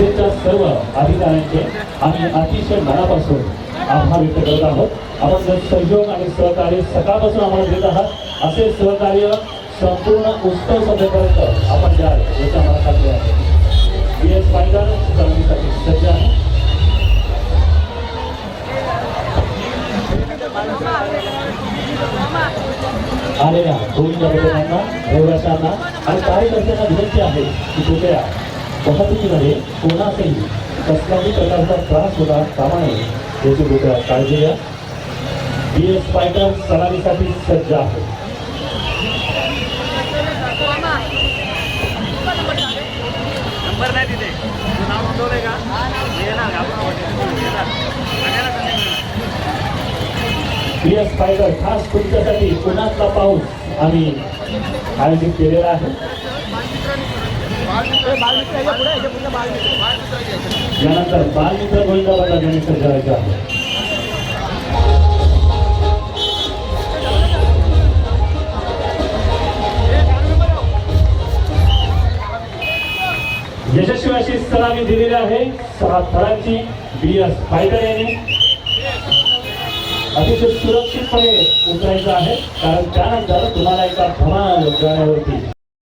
सर्व अधिकाऱ्यांचे आम्ही अतिशय मनापासून आभार व्यक्त करत आहोत. आपण जर सहयोग आणि सहकार्य सकाळपासून आम्हाला देत आहात असे सहकार्य संपूर्ण उत्सव सभेपर्यंत आपण द्याल याच्या मला खात्री आहे. बी एस पायदान करण्यासाठी सज्ज आहे. आलेल्या दोन जबाबदाऱ्यांना रहिवाशांना आणि कार्यकर्त्यांना विनंती आहे की कृपया वाहतुकीमध्ये कोणाचाही कसल्याही प्रकारचा त्रास होता कामा नये याची कृपया काळजी घ्या बी एस पायकर सलामीसाठी सज्ज आहे. नंबर नाही तिथे. नाव नोंदवलंय का? येणार. बी एस पायकर खास तुमच्यासाठी पुण्यातला पाऊस आम्ही आयोजित केलेला आहे. यानंतर बालमित्र गोविंदाबाद गणेश करायचा यशस्वी अशी सलामी दिलेली आहे. सहा थरांची बी एस फायटर यांनी. अतिशय सुरक्षितपणे उतरायचं आहे कारण त्यानंतर तुम्हाला एका धमाल गाण्यावरती